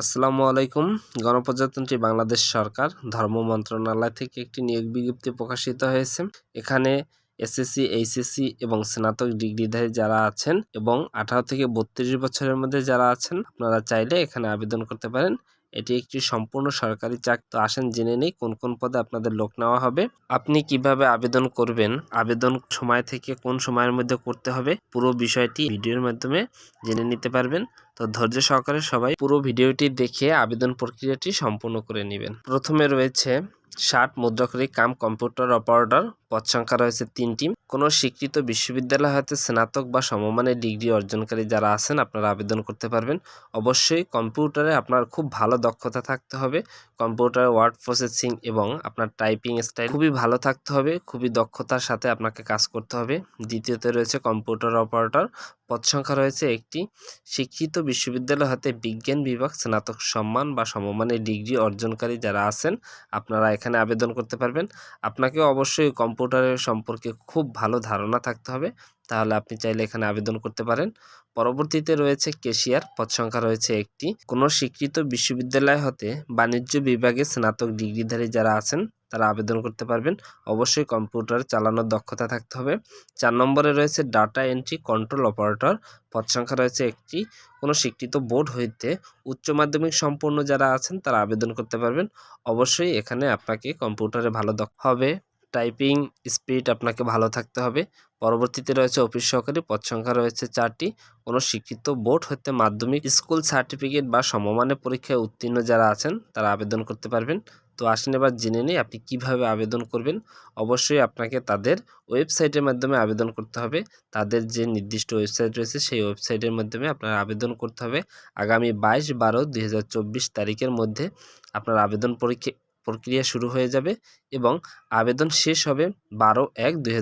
আসসালামু আলাইকুম। গণপ্রজাতন্ত্রী বাংলাদেশ সরকার ধর্ম মন্ত্রণালয় থেকে একটি নিয়োগ বিজ্ঞপ্তি প্রকাশিত হয়েছে। এখানে এসএসসি, এইচএসসি এবং স্নাতক ডিগ্রিধারী যারা আছেন এবং আঠারো থেকে বত্রিশ বছরের মধ্যে যারা আছেন, আপনারা চাইলে এখানে আবেদন করতে পারেন। এটি একটি সম্পূর্ণ সরকারি চাক, তো আসেন জেনে নেই কোন কোন পদে আপনাদের লোক নেওয়া হবে। আপনি কীভাবে আবেদন করবেন? আবেদন সময় থেকে কোন সময়ের মধ্যে করতে হবে? পুরো বিষয়টি ভিডিওর মাধ্যমে জেনে নিতে পারবেন। তো ধৈর্য সহকারে সবাই পুরো ভিডিওটি দেখে আবেদন প্রক্রিয়াটি সম্পূর্ণ করে নেবেন। প্রথমে রয়েছে ষাট মুদ্রাকরী কাম কম্পিউটার অপারেটর পদ সংখ্যা রয়েছে তিনটি। কোনো স্বীকৃত বিশ্ববিদ্যালয় হতে স্নাতক বা সমমানের ডিগ্রি অর্জনকারী যারা আছেন, আপনারা আবেদন করতে পারবেন। অবশ্যই কম্পিউটারে আপনার খুব ভালো দক্ষতা থাকতে হবে। কম্পিউটারে, ওয়ার্ড প্রসেসিং এবং আপনার টাইপিং স্টাইল খুবই ভালো থাকতে হবে। খুবই দক্ষতার সাথে আপনাকে কাজ করতে হবে। দ্বিতীয়তে রয়েছে কম্পিউটার অপারেটর। পদ সংখ্যা রয়েছে একটি। শিক্ষিত বিশ্ববিদ্যালয় হতে বিজ্ঞান বিভাগ, স্নাতক সম্মান বা সমমানের ডিগ্রি অর্জনকারী যারা আছেন, আপনারা এখানে আবেদন করতে পারবেন। আপনাকে অবশ্যই কম্পিউটারের সম্পর্কে খুব ভালো ধারণা থাকতে হবে। তাহলে আপনি চাইলে এখানে আবেদন করতে পারেন। পরবর্তীতে রয়েছে কেশিয়ার পদ সংখ্যা রয়েছে একটি। কোনো স্বীকৃত বিশ্ববিদ্যালয় হতে বাণিজ্য বিভাগে স্নাতক ডিগ্রিধারী যারা আছেন, তারা আবেদন করতে পারবেন। অবশ্যই কম্পিউটার চালানোর দক্ষতা থাকতে হবে। চার নম্বরে রয়েছে ডাটা এন্ট্রি কন্ট্রোল অপারেটর পদ সংখ্যা রয়েছে একটি। কোনো স্বীকৃত বোর্ড হইতে উচ্চ মাধ্যমিক সম্পন্ন যারা আছেন, তারা আবেদন করতে পারবেন। অবশ্যই এখানে আপনাকে কম্পিউটারে ভালো দক্ষ হবে। টাইপিং স্পিড আপনাকে ভালো থাকতে হবে। পরবর্তীতে রয়েছে অফিস সহকারী, পদ সংখ্যা রয়েছে চারটি। কোনো শিক্ষিত বোর্ড হতে মাধ্যমিক, স্কুল সার্টিফিকেট বা সমমানের পরীক্ষায় উত্তীর্ণ যারা আছেন, তারা আবেদন করতে পারবেন। তো আসেন এবার জেনে নিই আপনি কীভাবে আবেদন করবেন। অবশ্যই আপনাকে তাদের ওয়েবসাইটের মাধ্যমে আবেদন করতে হবে। তাদের যে নির্দিষ্ট ওয়েবসাইট রয়েছে, সেই ওয়েবসাইটের মাধ্যমে আপনার আবেদন করতে হবে। আগামী বাইশ বারো দুই তারিখের মধ্যে আপনার আবেদন পরীক্ষা প্রক্রিয়া শুরু হয়ে যাবে এবং আবেদন শেষ হবে বারো এক দুই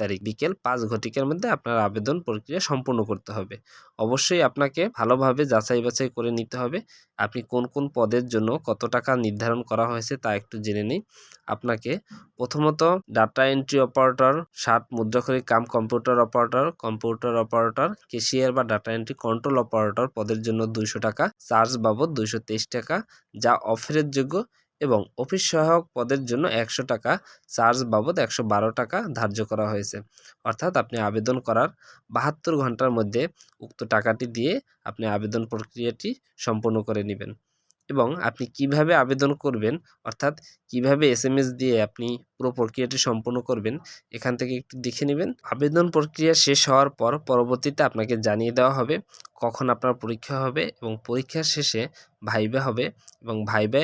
তারিখ। বিকেল পাঁচ ঘটিকার মধ্যে আপনার আবেদন প্রক্রিয়া সম্পূর্ণ করতে হবে। অবশ্যই আপনাকে ভালোভাবে যাচাই বাছাই করে নিতে হবে। আপনি কোন কোন পদের জন্য কত টাকা নির্ধারণ করা হয়েছে তা একটু জেনে নিই আপনাকে প্রথমত ডাটা এন্ট্রি অপারেটর ষাট মুদ্রাক্ষরিক cum computer operator computer operator cashier বা ডাটা এন্ট্রি কন্ট্রোল অপারেটর পদের জন্য দুইশো টাকা, চার্জ বাবদ দুইশো টাকা, যা অফারের যোগ্য এবং অফিস সহায়ক পদের জন্য একশো টাকা, চার্জ বাবদ একশো বারো টাকা ধার্য করা হয়েছে। অর্থাৎ আপনি আবেদন করার বাহাত্তর ঘণ্টার মধ্যে উক্ত টাকাটি দিয়ে আপনি আবেদন প্রক্রিয়াটি সম্পূর্ণ করে নেবেন। এবং আপনি কীভাবে আবেদন করবেন, অর্থাৎ কীভাবে এস এম এস দিয়ে আপনি পুরো প্রক্রিয়াটি সম্পূর্ণ করবেন, এখান থেকে একটু দেখে নেবেন। আবেদন প্রক্রিয়া শেষ হওয়ার পর পরবর্তীতে আপনাকে জানিয়ে দেওয়া হবে কখন আপনার পরীক্ষা হবে এবং পরীক্ষার শেষে ভাইবে হবে এবং ভাইবে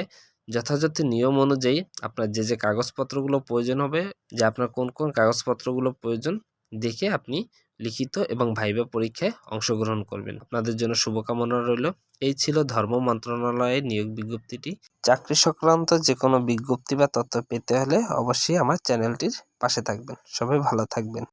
যথাযথ নিয়ম অনুযায়ী আপনার যে যে কাগজপত্রগুলো প্রয়োজন হবে, যে আপনার কোন কোন কাগজপত্রগুলো প্রয়োজন, দেখে আপনি লিখিত এবং ভাইবা পরীক্ষায় অংশগ্রহণ করবেন। আপনাদের জন্য শুভকামনা রইল। এই ছিল ধর্ম মন্ত্রণালয়ের নিয়োগ বিজ্ঞপ্তিটি। চাকরি সংক্রান্ত যে কোনো বিজ্ঞপ্তি বা তথ্য পেতে হলে অবশ্যই আমার চ্যানেলটির পাশে থাকবেন। সবাই ভালো থাকবেন।